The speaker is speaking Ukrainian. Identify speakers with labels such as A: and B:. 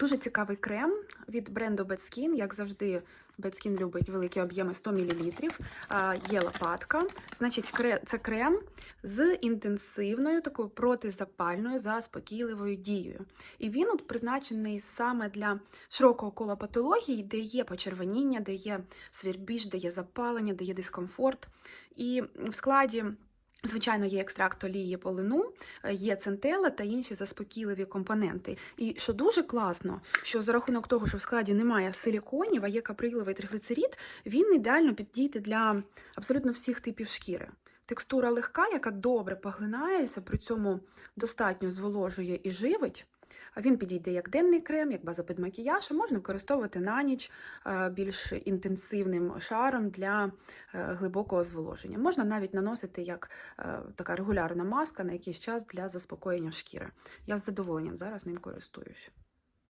A: Дуже цікавий крем від бренду Bedskin. Як завжди, Bedskin любить великі об'єми 100 мл. Є лопатка. Значить, це крем з інтенсивною такою протизапальною заспокійливою дією. І він от призначений саме для широкого кола патологій, де є почервоніння, де є свірбіж, де є запалення, де є дискомфорт. І в складі. Звичайно, є екстракт олії полину, е, є центела та інші заспокійливі компоненти. І що дуже класно, що за рахунок того, що в складі немає силіконів, а є каприловий триглицерид, він ідеально підійде для абсолютно всіх типів шкіри. Текстура легка, яка добре поглинається, при цьому достатньо зволожує і живить. Він підійде як денний крем, як база під макіяж, а можна використовувати на ніч е, більш інтенсивним шаром для е, глибокого зволоження. Можна навіть наносити як е, така регулярна маска на якийсь час для заспокоєння шкіри. Я з задоволенням зараз ним користуюсь.